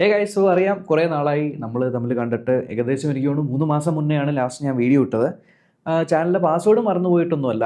ഏ ഗൈസ് അറിയാം കുറേ നാളായി നമ്മൾ തമ്മിൽ കണ്ടിട്ട് ഏകദേശം എനിക്ക് തോന്നുന്നു മൂന്ന് മാസം മുന്നെയാണ് ലാസ്റ്റ് ഞാൻ വീഡിയോ ഇട്ടത്. ചാനലിന്റെ പാസ്വേഡ് മറന്നു പോയിട്ടൊന്നുമല്ല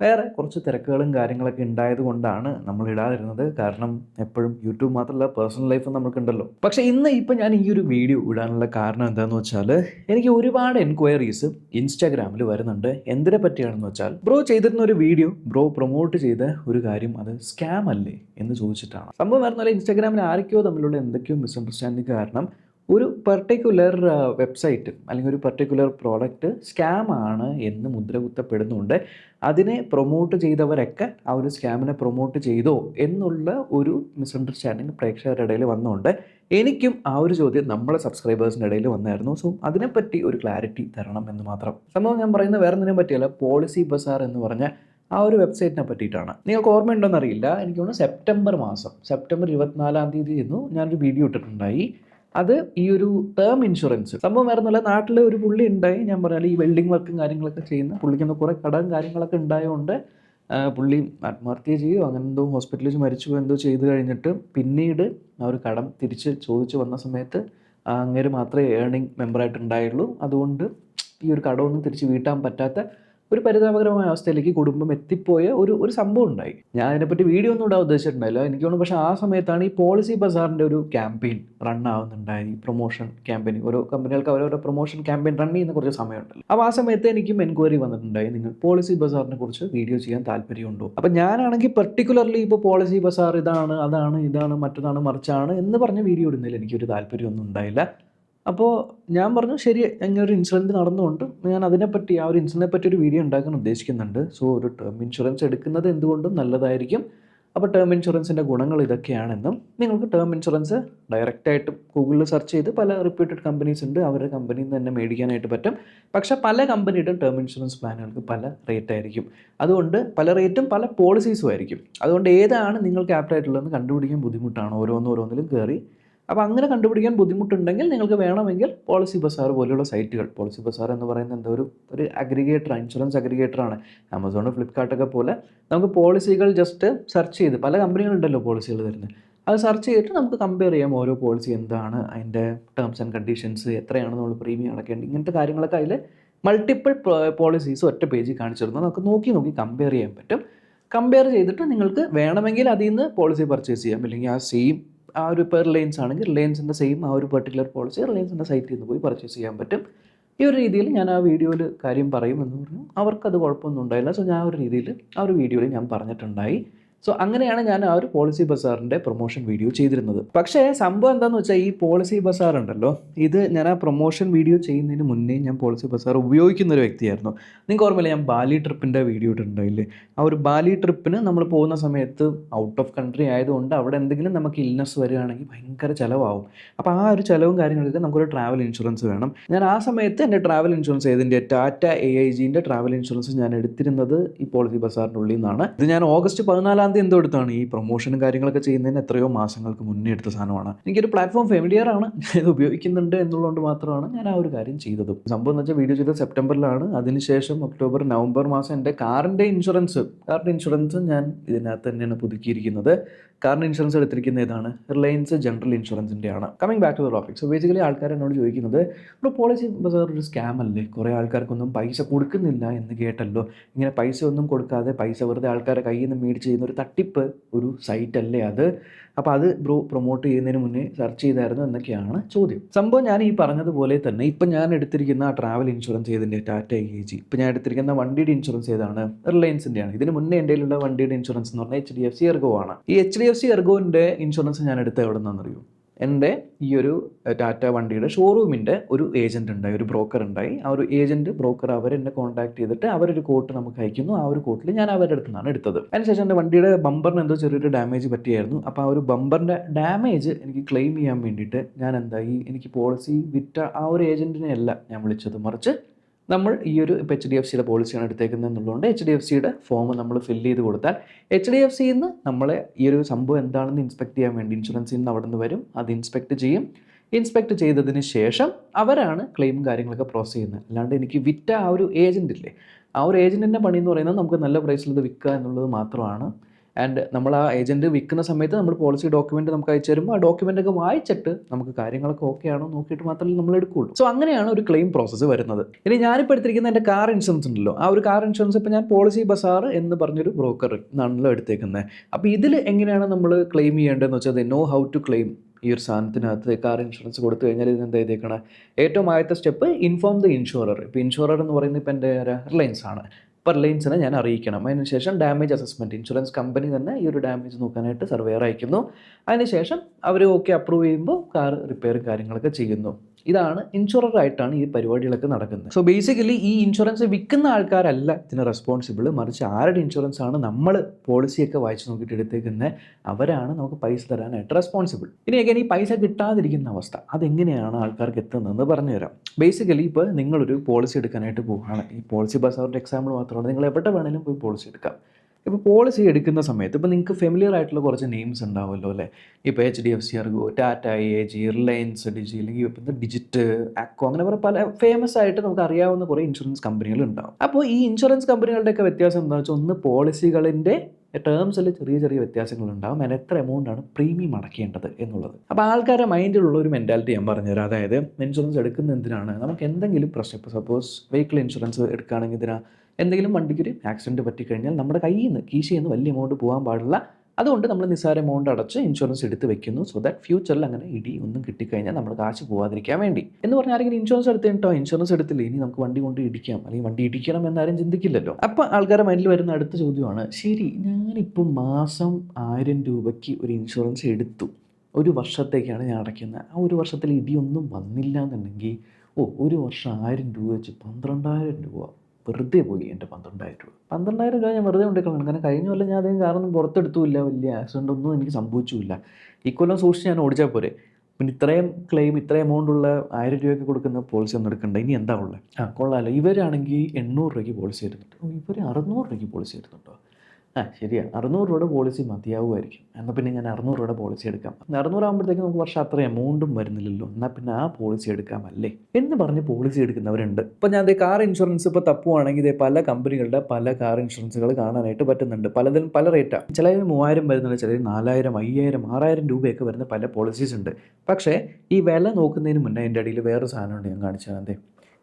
വേറെ കുറച്ച് തിരക്കുകളും കാര്യങ്ങളൊക്കെ ഉണ്ടായത് കൊണ്ടാണ് നമ്മൾ ഇടാതിരുന്നത്. കാരണം എപ്പോഴും യൂട്യൂബ് മാത്രമല്ല പേഴ്സണൽ ലൈഫ് നമുക്കുണ്ടല്ലോ. പക്ഷെ ഇന്ന് ഇപ്പം ഞാൻ ഈ ഒരു വീഡിയോ ഇടാനുള്ള കാരണം എന്താണെന്ന് വെച്ചാൽ എനിക്ക് ഒരുപാട് എൻക്വയറീസ് ഇൻസ്റ്റാഗ്രാമിൽ വരുന്നുണ്ട്. എന്തിനെ പറ്റിയാണെന്ന് വെച്ചാൽ ബ്രോ ചെയ്തിരുന്ന ഒരു വീഡിയോ ബ്രോ പ്രൊമോട്ട് ചെയ്ത ഒരു കാര്യം അത് സ്കാം അല്ലേ എന്ന് ചോദിച്ചിട്ടാണ്. സംഭവം പറഞ്ഞാൽ ഇൻസ്റ്റാഗ്രാമിൽ ആരൊക്കെയോ തമ്മിലുള്ള എന്തൊക്കെയോ മിസ്അണ്ടർസ്റ്റാൻഡിങ് കാരണം ഒരു പെർട്ടിക്കുലർ വെബ്സൈറ്റ് അല്ലെങ്കിൽ ഒരു പെർട്ടിക്കുലർ പ്രോഡക്റ്റ് സ്കാം ആണ് എന്ന് മുദ്രകുത്തപ്പെടുന്നുണ്ട്. അതിനെ പ്രൊമോട്ട് ചെയ്തവരൊക്കെ ആ ഒരു സ്കാമിനെ പ്രൊമോട്ട് ചെയ്തോ എന്നുള്ള ഒരു മിസ്അണ്ടർസ്റ്റാൻഡിങ് പ്രേക്ഷകരുടെ ഇടയിൽ വന്നുകൊണ്ട് എനിക്കും ആ ഒരു ചോദ്യം നമ്മളെ സബ്സ്ക്രൈബേഴ്സിന്റെ ഇടയിൽ വന്നായിരുന്നു. സോ അതിനെപ്പറ്റി ഒരു ക്ലാരിറ്റി തരണം എന്ന് മാത്രം. സംഭവം ഞാൻ പറയുന്നത് വേറെ ഒന്നിനെ പറ്റിയല്ല. പോളിസി ബസാർ എന്ന് പറഞ്ഞ ആ ഒരു വെബ്സൈറ്റിനെ പറ്റിയിട്ടാണ്. നിങ്ങൾക്ക് ഓർമ്മയുണ്ടോയെന്നറിയില്ല എനിക്ക് തോന്നുന്നു സെപ്റ്റംബർ മാസം. സെപ്റ്റംബർ ഇരുപത്തിനാലാം തീയതി എന്നു ഞാനൊരു വീഡിയോ ഇട്ടിട്ടുണ്ടായി. അത് ഈ ഒരു ടേം ഇൻഷുറൻസ് സംഭവം വേറെ ഒന്നുമല്ല. നാട്ടിൽ ഒരു പുള്ളി ഉണ്ടായി. ഞാൻ പറഞ്ഞാൽ ഈ വെൽഡിംഗ് വർക്കും കാര്യങ്ങളൊക്കെ ചെയ്യുന്ന പുള്ളിക്കുന്ന കുറേ കടവും കാര്യങ്ങളൊക്കെ ഉണ്ടായതുകൊണ്ട് പുള്ളി ആത്മഹത്യ ചെയ്യുകയോ അങ്ങനെ എന്തോ ഹോസ്പിറ്റലിൽ മരിച്ചു എന്തോ ചെയ്ത് കഴിഞ്ഞിട്ട് പിന്നീട് ആ ഒരു കടം തിരിച്ച് ചോദിച്ചു വന്ന സമയത്ത് അങ്ങേര് മാത്രമേ ഏണിംഗ് മെമ്പറായിട്ട് ഉണ്ടായുള്ളൂ. അതുകൊണ്ട് ഈ ഒരു കടമൊന്നും തിരിച്ച് വീട്ടാൻ പറ്റാത്ത ഒരു പരിതാപകരമായ അവസ്ഥയിലേക്ക് കുടുംബം എത്തിപ്പോയ ഒരു ഒരു സംഭവം ഉണ്ടായി. ഞാൻ അതിനെപ്പറ്റി വീഡിയോ ഒന്നും ഇടാൻ ഉദ്ദേശിച്ചിട്ടുണ്ടായില്ല. എനിക്ക് തോന്നുന്നു പക്ഷേ ആ സമയത്താണ് ഈ പോളിസി ബസാറിന്റെ ഒരു ക്യാമ്പയിൻ റൺ ആവുന്നുണ്ടായി പ്രൊമോഷൻ ക്യാമ്പയിൻ ഓരോ കമ്പനികൾക്ക് അവരോരോ പ്രൊമോഷൻ ക്യാമ്പയിൻ റൺ ചെയ്യുന്ന കുറച്ച് സമയമുണ്ടല്ലോ. അപ്പോൾ ആ സമയത്ത് എനിക്കും എൻക്വയറി വന്നിട്ടുണ്ടായി. നിങ്ങൾ പോളിസി ബസാറിനെ കുറിച്ച് വീഡിയോ ചെയ്യാൻ താല്പര്യമുണ്ടോ? അപ്പോൾ ഞാനാണെങ്കിൽ പെർട്ടിക്കുലർലി ഇപ്പോൾ പോളിസി ബസാർ ഇതാണ് അതാണ് ഇതാണ് മറ്റതാണ് മറിച്ചാണ് എന്ന് പറഞ്ഞ വീഡിയോ ഇടുന്നതിൽ എനിക്കൊരു താല്പര്യമൊന്നും ഉണ്ടായില്ല. അപ്പോൾ ഞാൻ പറഞ്ഞു ശരി ഇങ്ങനൊരു ഇൻസിഡന്റ് നടന്നുകൊണ്ട് ഞാൻ അതിനെപ്പറ്റി ആ ഒരു ഇൻസിഡന്റിനെ പറ്റി ഒരു വീഡിയോ ഉണ്ടാക്കാൻ ഉദ്ദേശിക്കുന്നുണ്ട്. സോ ഒരു ടേം ഇൻഷുറൻസ് എടുക്കുന്നത് എന്തുകൊണ്ടും നല്ലതായിരിക്കും. അപ്പോൾ ടേം ഇൻഷുറൻസിന്റെ ഗുണങ്ങൾ ഇതൊക്കെയാണെന്നും നിങ്ങൾക്ക് ടേം ഇൻഷുറൻസ് ഡയറക്റ്റായിട്ട് ഗൂഗിളിൽ സെർച്ച് ചെയ്ത് പല റിപ്യൂട്ടഡ് കമ്പനീസ് ഉണ്ട്. അവരുടെ കമ്പനിയിൽ നിന്ന് തന്നെ മേടിക്കാനായിട്ട് പറ്റും. പക്ഷേ പല കമ്പനിയുടെ ടേം ഇൻഷുറൻസ് പ്ലാനുകൾക്ക് പല റേറ്റ് ആയിരിക്കും. അതുകൊണ്ട് പല റേറ്റും പല പോളിസീസും ആയിരിക്കും. അതുകൊണ്ട് ഏതാണ് നിങ്ങൾക്ക് ആപ്റ്റായിട്ടുള്ളതെന്ന് കണ്ടുപിടിക്കാൻ ബുദ്ധിമുട്ടാണ്. ഓരോന്നോരോന്നിലും കയറി അപ്പോൾ അങ്ങനെ കണ്ടുപിടിക്കാൻ ബുദ്ധിമുട്ടുണ്ടെങ്കിൽ നിങ്ങൾക്ക് വേണമെങ്കിൽ പോളിസി ബസാർ പോലെയുള്ള സൈറ്റുകൾ പോളിസി ബസാർ എന്ന് പറയുന്ന എന്താ? ഒരു ഒരു അഗ്രിഗേറ്റർ ഇൻഷുറൻസ് അഗ്രിഗേറ്ററാണ് ആമസോൺ ഫ്ലിപ്കാർട്ടൊക്കെ പോലെ നമുക്ക് പോളിസികൾ ജസ്റ്റ് സെർച്ച് ചെയ്ത് പല കമ്പനികളുണ്ടല്ലോ പോളിസികൾ തരുന്നത്. അത് സെർച്ച് ചെയ്തിട്ട് നമുക്ക് കമ്പയർ ചെയ്യാം ഓരോ പോളിസി എന്താണ് അതിന്റെ ടേംസ് ആൻഡ് കണ്ടീഷൻസ് എത്രയാണ് നമ്മൾ പ്രീമിയം അടക്കേണ്ടത് ഇങ്ങനത്തെ കാര്യങ്ങളൊക്കെ അതിൽ മൾട്ടിപ്പിൾ പോളിസീസ് ഒറ്റ പേജിൽ കാണിച്ചിരുന്നു നമുക്ക് നോക്കി നോക്കി കമ്പയർ ചെയ്യാൻ പറ്റും. കമ്പയർ ചെയ്തിട്ട് നിങ്ങൾക്ക് വേണമെങ്കിൽ അതിൽ നിന്ന് പോളിസി പർച്ചേസ് ചെയ്യാം. അല്ലെങ്കിൽ ആ സെയിം ആ ഒരു ഇപ്പോൾ റിലയൻസ് ആണെങ്കിൽ റിലയൻസിന്റെ സെയിം ആ ഒരു പെർട്ടിക്കുലർ പോളിസി റിലയൻസിന്റെ സൈറ്റിൽ നിന്ന് പോയി പർച്ചേസ് ചെയ്യാൻ പറ്റും. ഈ ഒരു രീതിയിൽ ഞാൻ ആ വീഡിയോയിൽ കാര്യം പറയും എന്ന് പറഞ്ഞു അവർക്കത് കുഴപ്പമൊന്നും ഉണ്ടായില്ല. സോ ഞാൻ ആ ഒരു രീതിയിൽ ആ ഒരു വീഡിയോയിൽ ഞാൻ പറഞ്ഞിട്ടുണ്ടായി. സോ അങ്ങനെയാണ് ഞാൻ ആ ഒരു പോളിസി ബസാറിന്റെ പ്രൊമോഷൻ വീഡിയോ ചെയ്തിരുന്നത്. പക്ഷേ സംഭവം എന്താണെന്ന് വെച്ചാൽ ഈ പോളിസി ബസാർ ഉണ്ടല്ലോ ഇത് ഞാൻ ആ പ്രൊമോഷൻ വീഡിയോ ചെയ്യുന്നതിന് മുന്നേ ഞാൻ പോളിസി ബസാർ ഉപയോഗിക്കുന്ന ഒരു വ്യക്തിയായിരുന്നു. നിങ്ങൾക്ക് ഓർമ്മയില്ല ഞാൻ ബാലി ട്രിപ്പിന്റെ വീഡിയോ ഇട്ടിട്ടുണ്ടായില്ലേ? ആ ഒരു ബാലി ട്രിപ്പിന് നമ്മൾ പോകുന്ന സമയത്ത് ഔട്ട് ഓഫ് കൺട്രി ആയതുകൊണ്ട് അവിടെ എന്തെങ്കിലും നമുക്ക് ഇൽനെസ് വരികയാണെങ്കിൽ ഭയങ്കര ചിലവാകും. അപ്പോൾ ആ ഒരു ചിലവും കാര്യങ്ങളൊക്കെ നമുക്കൊരു ട്രാവൽ ഇൻഷുറൻസ് വേണം. ഞാൻ ആ സമയത്ത് എന്റെ ട്രാവൽ ഇൻഷുറൻസ് ഏതിന്റെ ടാറ്റ എ ഐ ജിന്റെ ട്രാവൽ ഇൻഷുറൻസ് ഞാൻ എടുത്തിരുന്നത് ഈ പോളിസി ബസാറിന്റെ ഉള്ളിൽ നിന്നാണ്. ഇത് ഞാൻ ഓഗസ്റ്റ് പതിനാലാം തീയതി എന്തോ എടുത്താണ് ഈ പ്രൊമോഷനും കാര്യങ്ങളൊക്കെ ചെയ്യുന്നതിന് എത്രയോ മാസങ്ങൾക്ക് മുന്നേ എടുത്ത സാധനമാണ്. എനിക്കൊരു പ്ലാറ്റ്ഫോം ഫെമിലിയർ ആണ്. ഇത് ഉപയോഗിക്കുന്നുണ്ട് എന്നുള്ളതുകൊണ്ട് മാത്രമാണ് ഞാൻ ആ ഒരു കാര്യം ചെയ്തത്. സംഭവം എന്ന് വെച്ചാൽ വീഡിയോ ചെയ്തത് സെപ്റ്റംബറിലാണ്. അതിനുശേഷം ഒക്ടോബർ നവംബർ മാസം എന്റെ കാറിന്റെ ഇൻഷുറൻസ് കാറിന്റെ ഇൻഷുറൻസ് ഞാൻ ഇതിനകത്ത് തന്നെയാണ് പുതുക്കിയിരിക്കുന്നത്. കാറിന്റെ ഇൻഷുറൻസ് എടുത്തിരിക്കുന്ന ഏതാണ്? റിലയൻസ് ജനറൽ ഇൻഷുറൻസിന്റെ ആണ് coming back to the topic so basically ആൾക്കാർ എന്നോട് ചോദിക്കുന്നത് ഒരു പോളിസി ബസാർ ഒരു സ്കാം അല്ലേ? കുറേ ആൾക്കാർക്കൊന്നും പൈസ കൊടുക്കുന്നില്ല എന്ന് കേട്ടല്ലോ. ഇങ്ങനെ പൈസ ഒന്നും കൊടുക്കാതെ പൈസ വെറുതെ ആൾക്കാരെ കയ്യിൽ നിന്ന് മേടിച്ച് ചെയ്യുന്ന ഒരു തട്ടിപ്പ് ഒരു സൈറ്റ് അല്ലേ അത്? അപ്പോൾ അത് ബ്രോ പ്രൊമോട്ട് ചെയ്യുന്നതിന് മുന്നേ സെർച്ച് ചെയ്തായിരുന്നു എന്നൊക്കെയാണ് ചോദ്യം. സംഭവം ഞാൻ ഈ പറഞ്ഞതുപോലെ തന്നെ ഇപ്പം ഞാൻ എടുത്തിരിക്കുന്ന ട്രാവൽ ഇൻഷുറൻസ് ഏതിന്റെ? ടാറ്റ എ ജി ഇപ്പം ഞാൻ എടുത്തിരിക്കുന്ന വണ്ടിയുടെ ഇൻഷുറൻസ് ഏതാണ്? റിലയൻസിന്റെയാണ് ഇതിന് മുന്നേ എന്റെ കയ്യിലുള്ള വണ്ടിയുടെ ഇൻഷുറൻസ് എന്ന് പറഞ്ഞാൽ H D F C Ergo ആണ്. ഈ എച്ച് ഡി എഫ് സി എർഗോന്റെ ഇൻഷുറൻസ് ഞാൻ എടുത്ത എവിടെ നിന്നാണെന്നറിയോ എന്റെ ഈ ഒരു ടാറ്റ വണ്ടിയുടെ ഷോറൂമിന്റെ ഒരു ഏജന്റ് ഉണ്ടായി ഒരു ബ്രോക്കർ ഉണ്ടായി. ആ ഒരു ഏജന്റ് ബ്രോക്കർ അവർ എന്നെ കോൺടാക്ട് ചെയ്തിട്ട് അവരൊരു കോട്ട് നമുക്ക് അയക്കുന്നു. ആ ഒരു കോട്ടിൽ ഞാൻ അവരുടെ അടുത്ത് നിന്നാണ് എടുത്തത് അതിനുശേഷം എന്റെ വണ്ടിയുടെ ബമ്പറിന് എന്തോ ചെറിയൊരു ഡാമേജ് പറ്റിയായിരുന്നു. അപ്പോൾ ആ ഒരു ബമ്പറിന്റെ ഡാമേജ് എനിക്ക് ക്ലെയിം ചെയ്യാൻ വേണ്ടിയിട്ട് ഞാൻ എന്തായി എനിക്ക് പോളിസി വിറ്റ ആ ഒരു ഏജന്റിനെ അല്ല ഞാൻ വിളിച്ചത്. മറിച്ച് നമ്മൾ ഈ ഒരു ഇപ്പോൾ എച്ച് ഡി എഫ് സിയുടെ പോളിസിയാണ് എടുത്തേക്കുന്നത് എന്നുള്ളതുകൊണ്ട് എച്ച് ഡി എഫ് സിയുടെ ഫോം നമ്മൾ ഫില്ല് ചെയ്ത് കൊടുത്താൽ എച്ച് ഡി എഫ് സിയിൽ നിന്ന് നമ്മളെ ഈ ഒരു സംഭവം എന്താണെന്ന് ഇൻസ്പെക്ട് ചെയ്യാൻ വേണ്ടി ഇൻഷുറൻസിൽ നിന്ന് അവിടെ നിന്ന് വരും. അത് ഇൻസ്പെക്ട് ചെയ്യും. ഇൻസ്പെക്ട് ചെയ്തതിന് ശേഷം അവരാണ് ക്ലെയിം കാര്യങ്ങളൊക്കെ പ്രോസസ് ചെയ്യുന്നത്. അല്ലാണ്ട് എനിക്ക് വിറ്റ ആ ഒരു ഏജന്റ് ഇല്ലേ? ആ ഒരു ഏജന്റിന്റെ പണി എന്ന് പറയുന്നത് നമുക്ക് നല്ല പ്രൈസിൽ ഇത് വിൽക്കുക എന്നുള്ളത് മാത്രമാണ്. ആൻഡ് നമ്മൾ ആ ഏജന്റ് വിൽക്കുന്ന സമയത്ത് നമ്മൾ പോളിസി ഡോക്യുമെന്റ് നമുക്ക് അയച്ചു തരുമ്പോൾ ആ ഡോക്യുമെന്റ് ഒക്കെ വായിച്ചിട്ട് നമുക്ക് കാര്യങ്ങളൊക്കെ ഓക്കെ ആണോ നോക്കിയിട്ട് മാത്രമേ നമ്മൾ എടുക്കുകയുള്ളൂ. സോ അങ്ങനെയാണ് ഒരു ക്ലെയിം പ്രോസസ്സ് വരുന്നത്. ഇനി ഞാനിപ്പോൾ എടുത്തിരിക്കുന്ന എന്റെ കാർ ഇൻഷുറൻസ് ഉണ്ടല്ലോ. ആ ഒരു കാർ ഇൻഷുറൻസ് ഇപ്പോൾ ഞാൻ പോളിസി ബസാർ എന്ന് പറഞ്ഞൊരു ബ്രോക്കർ എന്നാണല്ലോ എടുത്തേക്കുന്നത് അപ്പോൾ ഇതിൽ എങ്ങനെയാണ് നമ്മൾ ക്ലെയിം ചെയ്യേണ്ടതെന്ന് വെച്ചാൽ നോ ഹൗ ടു ക്ലെയിം ഈ ഒരു സാധനത്തിനകത്ത് കാർ ഇൻഷുറൻസ് കൊടുത്തു കഴിഞ്ഞാൽ ഇതിന് എന്താ ചെയ്തേക്കണം ഏറ്റവും ആദ്യത്തെ സ്റ്റെപ്പ് ഇൻഫോം ദ ഇൻഷുറർ ഇപ്പോൾ ഇൻഷുറർ എന്ന് പറയുന്നത് ഇപ്പോൾ എന്റെ റിലയൻസ് ആണ്. അപ്പോൾ റിലയൻസിനെ ഞാൻ അറിയിക്കണം. അതിനുശേഷം ഡാമേജ് അസസ്മെന്റ് ഇൻഷുറൻസ് കമ്പനി തന്നെ ഈ ഒരു ഡാമേജ് നോക്കാനായിട്ട് സർവേയർ അയക്കുന്നു. അതിനുശേഷം അവർ ഓക്കെ അപ്രൂവ് ചെയ്യുമ്പോൾ കാർ റിപ്പയറും കാര്യങ്ങളൊക്കെ ചെയ്യുന്നു. ഇതാണ് ഇൻഷുറർ ആയിട്ടാണ് ഈ പരിപാടികളൊക്കെ നടക്കുന്നത്. സോ ബേസിക്കലി ഈ ഇൻഷുറൻസ് വിൽക്കുന്ന ആൾക്കാരല്ല ഇതിന് റെസ്പോൺസിബിൾ മറിച്ച് ആരുടെ ഇൻഷുറൻസ് ആണ് നമ്മൾ പോളിസിയൊക്കെ വായിച്ച് നോക്കിയിട്ട് എടുത്തേക്കുന്നത് അവരാണ് നമുക്ക് പൈസ തരാനായിട്ട് റെസ്പോൺസിബിൾ ഇനി അഗൈൻ ഈ പൈസ കിട്ടാതിരിക്കുന്ന അവസ്ഥ അതെങ്ങനെയാണ് ആൾക്കാർക്ക് എത്തുന്നതെന്ന് പറഞ്ഞുതരാം. ബേസിക്കലി ഇപ്പോൾ നിങ്ങളൊരു പോളിസി എടുക്കാനായിട്ട് പോവുകയാണ്. ഈ പോളിസി ബസാറിന്റെ എക്സാമ്പിൾ മാത്രമാണ്. നിങ്ങൾ എവിടെ വേണമെങ്കിലും പോയി പോളിസി എടുക്കാം. ഇപ്പോൾ പോളിസി എടുക്കുന്ന സമയത്ത് ഇപ്പോൾ നിങ്ങൾക്ക് ഫെമിലിയർ ആയിട്ടുള്ള കുറച്ച് നെയിംസ് ഉണ്ടാവുമല്ലോ അല്ലേ? ഇപ്പോൾ H D F C Ergo Tata A G Reliance ഡിജി അല്ലെങ്കിൽ ഇപ്പോൾ ഡിജിറ്റ് ആക്കോ അങ്ങനെ കുറേ പല ഫേമസ് ആയിട്ട് നമുക്ക് അറിയാവുന്ന കുറേ ഇൻഷുറൻസ് കമ്പനികൾ ഉണ്ടാവും. അപ്പോൾ ഈ ഇൻഷുറൻസ് കമ്പനികളുടെയൊക്കെ വ്യത്യാസം എന്താണെന്ന് വെച്ചാൽ ഒന്ന് പോളിസികളിന്റെ ടേംസിൽ ചെറിയ ചെറിയ വ്യത്യാസങ്ങളുണ്ടാവും അതിന് എത്ര എമൗണ്ട് ആണ് പ്രീമിയം അടക്കേണ്ടത് എന്നുള്ളത്. അപ്പോൾ ആൾക്കാരുടെ മൈൻഡിലുള്ള ഒരു മെന്റാലിറ്റി ഞാൻ പറഞ്ഞുതരാം അതായത് ഇൻഷുറൻസ് എടുക്കുന്ന എന്തിനാണ്? നമുക്ക് എന്തെങ്കിലും പ്രശ്നം ഇപ്പോൾ സപ്പോസ് വെഹിക്കിൾ ഇൻഷുറൻസ് എടുക്കുകയാണെങ്കിൽ ഇതിനാ എന്തെങ്കിലും വണ്ടിക്കൊരു ആക്സിഡന്റ് പറ്റിക്കഴിഞ്ഞാൽ നമ്മുടെ കയ്യിൽ നിന്ന് കീശയിൽ നിന്ന് വലിയ എമൗണ്ട് പോകാൻ പാടില്ല. അതുകൊണ്ട് നമ്മൾ നിസ്സാര എമൗണ്ട് അടച്ച് ഇൻഷുറൻസ് എടുത്ത് വെക്കുന്നു. സോ ദാറ്റ് ഫ്യൂച്ചറിൽ അങ്ങനെ ഇടി ഒന്നും കിട്ടിക്കഴിഞ്ഞാൽ നമ്മുടെ കാശ് പോകാതിരിക്കാൻ വേണ്ടി. എന്ന് പറഞ്ഞാൽ ആരെങ്കിലും ഇൻഷുറൻസ് എടുത്തിട്ടോ ഇൻഷുറൻസ് എടുത്തില്ല? ഇനി നമുക്ക് വണ്ടി കൊണ്ട് ഇടിക്കാം. അല്ലെങ്കിൽ വണ്ടി ഇടിക്കണം എന്നാരും ചിന്തിക്കില്ലല്ലോ. അപ്പോൾ ആൾക്കാരെ മൈൻഡിൽ വരുന്ന അടുത്ത ചോദ്യമാണ് ശരി ഞാനിപ്പോൾ മാസം ആയിരം രൂപയ്ക്ക് ഒരു ഇൻഷുറൻസ് എടുത്തു. ഒരു വർഷത്തേക്കാണ് ഞാൻ അടയ്ക്കുന്നത്. ആ ഒരു വർഷത്തിൽ ഇടിയൊന്നും വന്നില്ല എന്നുണ്ടെങ്കിൽ ഓ ഒരു വർഷം ആയിരം രൂപ വെച്ച് പന്ത്രണ്ടായിരം രൂപ. വെറുതെ പോയി എന്റെ പന്ത്രണ്ടായിരം രൂപ. പന്ത്രണ്ടായിരം രൂപ ഞാൻ വെറുതെ കൊണ്ടേക്കണം കാരണം കഴിഞ്ഞ കൊല്ലം ഞാൻ അധികം കാറൊന്നും പുറത്തെടുത്തുമില്ല. വലിയ ആക്സിഡന്റ് ഒന്നും എനിക്ക് സംഭവിച്ചുമില്ല. ഈ കൊല്ലം സൂക്ഷിച്ച് ഞാൻ ഓടിച്ചാൽ പോരെ. പിന്നെ ഇത്രയും ക്ലെയിം ഇത്രയും എമൗണ്ട് ഉള്ള ആയിരം രൂപയ്ക്ക് കൊടുക്കുന്ന പോളിസി ഒന്നും എടുക്കണ്ട. ഇനി എന്താ ഉള്ളത് ആ. കൊള്ളാമല്ലോ ഇവരാണെങ്കിൽ എണ്ണൂറ് രൂപയ്ക്ക് പോളിസി എടുത്തിട്ടുണ്ട് ഇവർ അറുന്നൂറ് രൂപയ്ക്ക് പോളിസി എടുക്കുന്നുണ്ടോ ആ ശരിയാണ് അറുന്നൂറ് രൂപയുടെ പോളിസി മതിയാവുമായിരിക്കും. എന്നാൽ പിന്നെ ഞാൻ അറുന്നൂറ് രൂപയുടെ പോളിസി എടുക്കാം. അറുന്നൂറാകുമ്പോഴത്തേക്ക് നമുക്ക് വർഷം അത്ര എമൗണ്ടും വരുന്നില്ലല്ലോ. എന്നാൽ പിന്നെ ആ പോളിസി എടുക്കാമല്ലേ? എന്ന് പറഞ്ഞ് പോളിസി എടുക്കുന്നവരുണ്ട്. ഇപ്പോൾ ഞാൻ കാർ ഇൻഷുറൻസ് ഇപ്പോൾ തപ്പുവാണെങ്കിൽ ഇതേ പല കമ്പനികളുടെ പല കാർ ഇൻഷുറൻസുകൾ കാണാനായിട്ട് പറ്റുന്നുണ്ട്. പലതിലും പല റേറ്റാണ് ചിലതിൽ മൂവായിരം വരുന്നുണ്ട് ചിലതിൽ നാലായിരം അയ്യായിരം ആറായിരം രൂപയൊക്കെ വരുന്ന പല പോളിസീസ് ഉണ്ട്. പക്ഷേ ഈ വില നോക്കുന്നതിന് മുന്നേ അതിന്റെ അടിയിൽ വേറൊരു സാധനമുണ്ട് ഞാൻ കാണിച്ചത് അതെ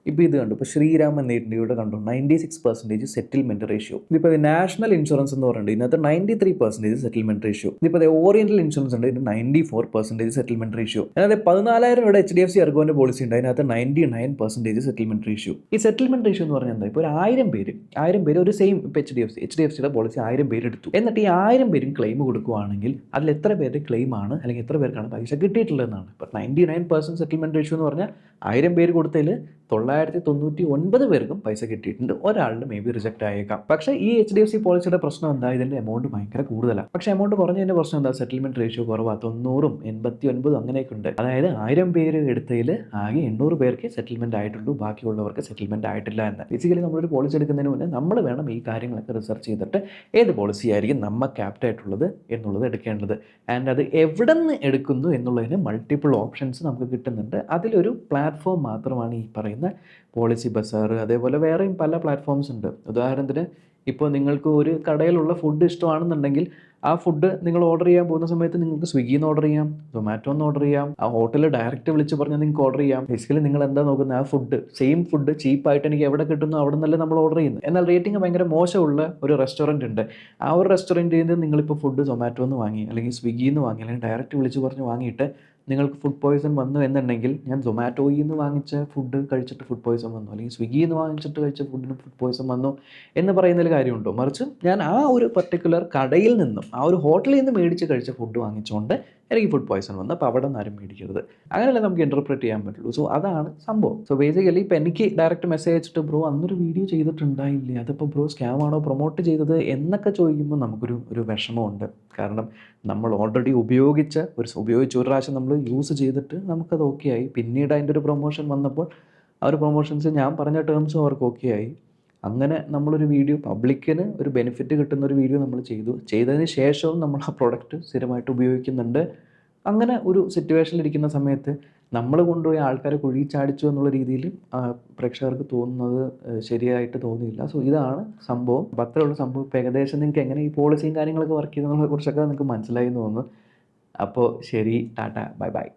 ഇപ്പോൾ ഇത് കണ്ടു. ഇപ്പോൾ ശ്രീരാം എന്ന ഇന്ത്യയുടെ കണ്ടു. Ninety six percentage settlement ratio ഇതിപ്പോൾ ഇത് നാഷണൽ ഇൻഷുറൻസ് എന്ന് പറയുന്നത് ഇതിനകത്ത് ninety three percentage settlement ratio ഇതിപ്പോൾ ഓറിയന്റൽ ഇൻഷുറൻസ് ഉണ്ട്. ഇതിന് ninety four percentage settlement ratio അതായത് പതിനാലായിരം ഇവിടെ എച്ച് ഡി എഫ് സി അർഗോന്റെ പോളിസി ഉണ്ട്. അതിനകത്ത് ninety nine percentage settlement ratio ഈ സെറ്റിൽമെന്റ് റേഷ്യോ എന്ന് പറഞ്ഞാൽ എന്താ? ഇപ്പോൾ ഒരു ആയിരം പേര് ആയിരം പേര് ഒരു സെയിം ഇപ്പോൾ H D F C H D F സിയുടെ പോളിസി ആയിരം പേര് എടുത്തു. എന്നിട്ട് ഈ ആയിരം പേരും ക്ലെയിം കൊടുക്കുകയാണെങ്കിൽ അതിൽ എത്ര പേരുടെ ക്ലെയിം ആണ്? അല്ലെങ്കിൽ എത്ര പേർക്കാണ് പൈസ കിട്ടിയിട്ടുള്ളതെന്നാണ്. ഇപ്പോൾ ninety nine percent settlement ratio എന്ന് പറഞ്ഞാൽ ആയിരം പേര് കൊടുത്തതിൽ തൊള്ളായിരത്തി തൊണ്ണൂറ്റി ഒൻപത് പേർക്കും പൈസ കിട്ടിയിട്ടുണ്ട്. ഒരാളുടെ മേ ബി റിജക്റ്റ് ആയേക്കാം. പക്ഷേ ഈ എച്ച് ഡി എഫ് സി പോളിസിയുടെ പ്രശ്നം എന്താ? ഇതിന്റെ എമൗണ്ട് ഭയങ്കര കൂടുതലാണ് പക്ഷേ എമൗണ്ട് കുറഞ്ഞതിന്റെ പ്രശ്നം എന്താ? സെറ്റിൽമെന്റ് റേഷ്യോ കുറവാണ് തൊണ്ണൂറും എൺപത്തി ഒൻപതും അങ്ങനെയൊക്കെ ഉണ്ട് അതായത് ആയിരം പേര് എടുത്തതിൽ ആകെ എണ്ണൂറ് പേർക്ക് സെറ്റിൽമെന്റ് ആയിട്ടുള്ളൂ. ബാക്കിയുള്ളവർക്ക് സെറ്റിൽമെന്റ് ആയിട്ടില്ല എന്ന്. ബേസിക്കലി നമ്മളൊരു പോളിസി എടുക്കുന്നതിന് മുന്നേ നമ്മൾ വേണം ഈ കാര്യങ്ങളൊക്കെ റിസർച്ച് ചെയ്തിട്ട് ഏത് പോളിസി ആയിരിക്കും നമുക്ക് ആപ്റ്റ് ആയിട്ടുള്ളത് എന്നുള്ളത് എടുക്കേണ്ടത്. ആൻഡ് അത് എവിടെ നിന്ന് എടുക്കുന്നു എന്നുള്ളതിന് മൾട്ടിപ്പിൾ ഓപ്ഷൻസ് നമുക്ക് കിട്ടുന്നുണ്ട്. അതിലൊരു പ്ലാറ്റ്ഫോം മാത്രമാണ് ഈ പറയുന്ന പോളിസി ബസാർ അതേപോലെ വേറെയും പല പ്ലാറ്റ്ഫോംസ് ഉണ്ട്. ഉദാഹരണത്തിന് ഇപ്പോൾ നിങ്ങൾക്ക് ഒരു കടയിലുള്ള ഫുഡ് ഇഷ്ടമാണെന്നുണ്ടെങ്കിൽ ആ ഫുഡ് നിങ്ങൾ ഓർഡർ ചെയ്യാൻ പോകുന്ന സമയത്ത് നിങ്ങൾക്ക് സ്വിഗ്ഗിയിൽ നിന്ന് ഓർഡർ ചെയ്യാം സൊമാറ്റോ നിന്ന് ഓർഡർ ചെയ്യാം ആ ഹോട്ടലിൽ ഡയറക്റ്റ് വിളിച്ച് പറഞ്ഞാൽ നിങ്ങൾക്ക് ഓർഡർ ചെയ്യാം. ബേസിക്കലി നിങ്ങൾ എന്താ നോക്കുന്നത്? ആ ഫുഡ് സെയിം ഫുഡ് ചീപ്പായിട്ട് എനിക്ക് എവിടെ കിട്ടുന്നു അവിടെ നിന്നല്ലേ നമ്മൾ ഓർഡർ ചെയ്യുന്നത്. എന്നാൽ റേറ്റിംഗ് ഭയങ്കര മോശമുള്ള ഒരു റെസ്റ്റോറന്റ് ഉണ്ട്. ആ ഒരു റെസ്റ്റോറന്റിൽ നിന്ന് നിങ്ങളിപ്പോൾ ഫുഡ് സൊമാറ്റോ നിന്ന് വാങ്ങി അല്ലെങ്കിൽ സ്വിഗ്ഗിയിൽ നിന്ന് വാങ്ങി അല്ലെങ്കിൽ ഡയറക്റ്റ് വിളിച്ച് പറഞ്ഞ് വാങ്ങിയിട്ട് നിങ്ങൾക്ക് ഫുഡ് പോയ്സൺ വന്നു എന്നുണ്ടെങ്കിൽ ഞാൻ സൊമാറ്റോയിൽ നിന്ന് വാങ്ങിച്ച ഫുഡ് കഴിച്ചിട്ട് ഫുഡ് പോയ്സൺ വന്നു. അല്ലെങ്കിൽ സ്വിഗ്ഗിയിൽ നിന്ന് വാങ്ങിച്ചിട്ട് കഴിച്ച ഫുഡിന് ഫുഡ് പോയ്സൺ വന്നു എന്ന് പറയുന്നതിൽ കാര്യമുണ്ടോ? മറിച്ച് ഞാൻ ആ ഒരു പർട്ടിക്കുലർ കടയിൽ നിന്നും ആ ഒരു ഹോട്ടലിൽ നിന്ന് മേടിച്ച് കഴിച്ച ഫുഡ് വാങ്ങിച്ചുകൊണ്ട് എനിക്ക് ഫുഡ് പോയ്സൺ വന്നു അപ്പോൾ അവിടെ നിന്ന് ആരും മേടിക്കരുത്. അങ്ങനെയല്ലേ നമുക്ക് ഇന്റർപ്രറ്റ് ചെയ്യാൻ പറ്റുള്ളൂ. സോ അതാണ് സംഭവം. സോ ബേസിക്കലി ഇപ്പോൾ എനിക്ക് ഡയറക്റ്റ് മെസ്സേജ് അയച്ചിട്ട് ബ്രോ അന്നൊരു വീഡിയോ ചെയ്തിട്ടുണ്ടായില്ലേ? അതിപ്പോൾ ബ്രോ സ്കാം ആണോ പ്രൊമോട്ട് ചെയ്തത് എന്നൊക്കെ ചോദിക്കുമ്പോൾ നമുക്കൊരു ഒരു വിഷമമുണ്ട്. കാരണം നമ്മൾ ഓൾറെഡി ഉപയോഗിച്ച ഒരു ഉപയോഗിച്ച ഒരു പ്രാവശ്യം നമ്മൾ യൂസ് ചെയ്തിട്ട് നമുക്കത് ഓക്കെ ആയി. പിന്നീട് അതിന്റെ ഒരു പ്രൊമോഷൻ വന്നപ്പോൾ ആ ഒരു പ്രൊമോഷൻസ് ഞാൻ പറഞ്ഞ ടേംസും അവർക്ക് ഓക്കെ ആയി. അങ്ങനെ നമ്മളൊരു വീഡിയോ പബ്ലിക്കിന് ഒരു ബെനിഫിറ്റ് കിട്ടുന്ന ഒരു വീഡിയോ നമ്മൾ ചെയ്തു. ചെയ്തതിന് ശേഷവും നമ്മൾ ആ പ്രോഡക്റ്റ് സ്ഥിരമായിട്ട് ഉപയോഗിക്കുന്നുണ്ട്. അങ്ങനെ ഒരു സിറ്റുവേഷനിലിരിക്കുന്ന സമയത്ത് നമ്മൾ കൊണ്ടുപോയി ആൾക്കാരെ കുഴിച്ചാടിച്ചു എന്നുള്ള രീതിയിൽ പ്രേക്ഷകർക്ക് തോന്നുന്നത് ശരിയായിട്ട് തോന്നിയില്ല. സോ ഇതാണ് സംഭവം. അത്രയുള്ള സംഭവം. ഇപ്പോൾ ഏകദേശം നിങ്ങൾക്ക് എങ്ങനെ ഈ പോളിസിയും കാര്യങ്ങളൊക്കെ വർക്ക് ചെയ്യുന്നതിനെ കുറിച്ചൊക്കെ നിങ്ങൾക്ക് മനസ്സിലായി എന്ന് തോന്നുന്നു. അപ്പോൾ ശരി ടാറ്റ ബൈ ബൈ.